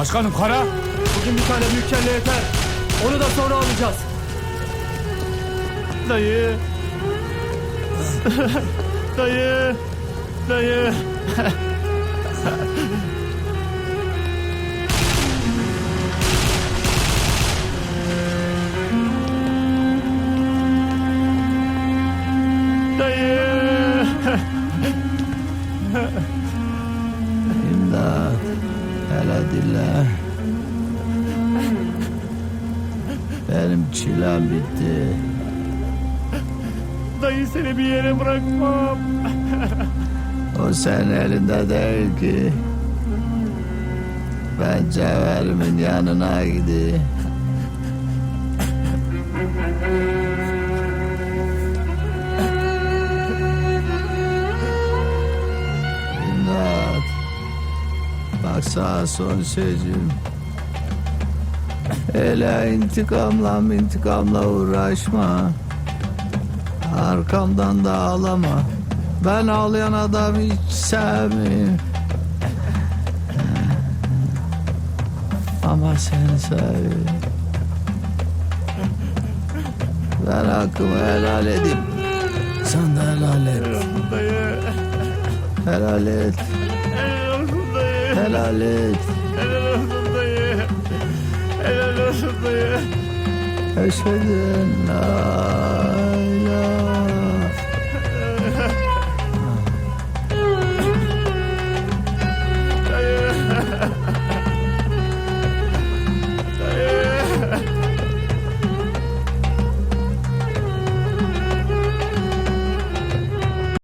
Başkanım kara. Bugün bir tane büyük kelle yeter. Onu da sonra alacağız. Dayı. dayı. Dayı. Dayı. Dille. Benim çilem bitti. Dayı seni bir yere bırakmam. O senin elinde değil ki. Ben Cevher'imin yanına gideyim. Sana son sözüm. Hele intikamla intikamla uğraşma. Arkamdan da ağlama. Ben ağlayan adamı hiç sevmiyorum. Ama seni seviyorum. Ben hakkımı helal edeyim. Sen de helal et. Helal et. Helal et. Helal olsun dayı. Helal olsun dayı. Eşhedü en la